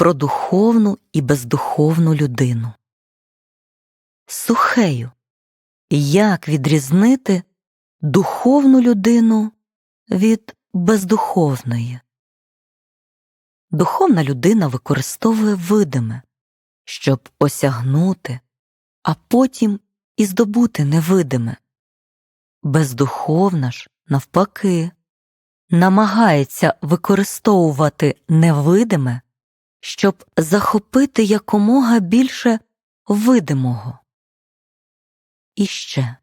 про духовну і бездуховну людину. Сухею. Як відрізнити духовну людину від бездуховної? Духовна людина використовує видиме, щоб осягнути, а потім і здобути невидиме. Бездуховна ж, навпаки, намагається використовувати невидиме, щоб захопити якомога більше видимого. І ще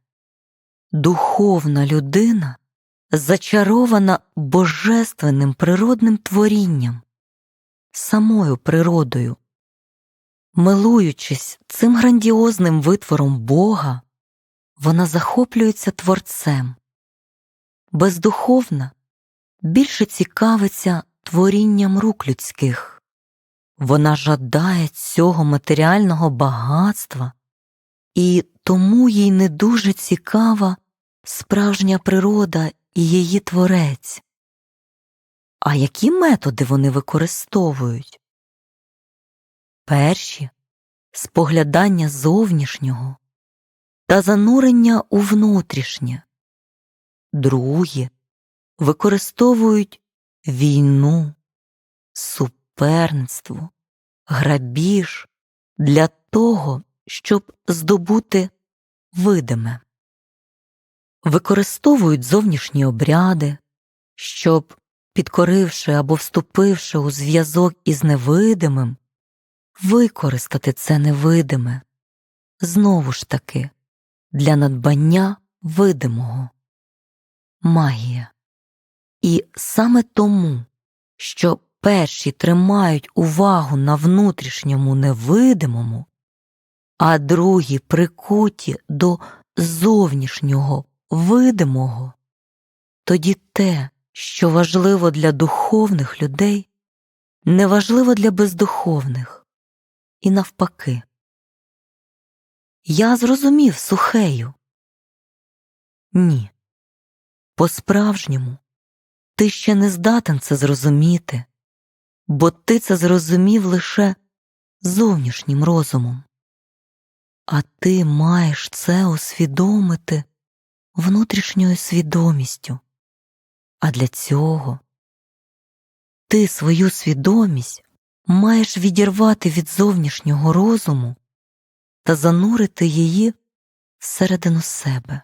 духовна людина зачарована божественним природним творінням, самою природою. Милуючись цим грандіозним витвором Бога, вона захоплюється творцем. Бездуховна більше цікавиться творінням рук людських. Вона жадає цього матеріального багатства, і тому їй не дуже цікава справжня природа і її творець. А які методи вони використовують? Перші споглядання зовнішнього та занурення у внутрішнє, другі використовують війну, суперництво, грабіж для того, щоб здобути видиме, використовують зовнішні обряди, щоб, підкоривши або вступивши у зв'язок із невидимим, використати це невидиме, знову ж таки, для надбання видимого. Магія. І саме тому, що перші тримають увагу на внутрішньому невидимому, а другі прикуті до зовнішнього видимого, тоді те, що важливо для духовних людей, неважливо для бездуховних, і навпаки. Я зрозумів сухею. Ні. По-справжньому ти ще не здатен це зрозуміти, бо ти це зрозумів лише зовнішнім розумом. А ти маєш це усвідомити внутрішньою свідомістю. А для цього ти свою свідомість маєш відірвати від зовнішнього розуму та занурити її всередину себе.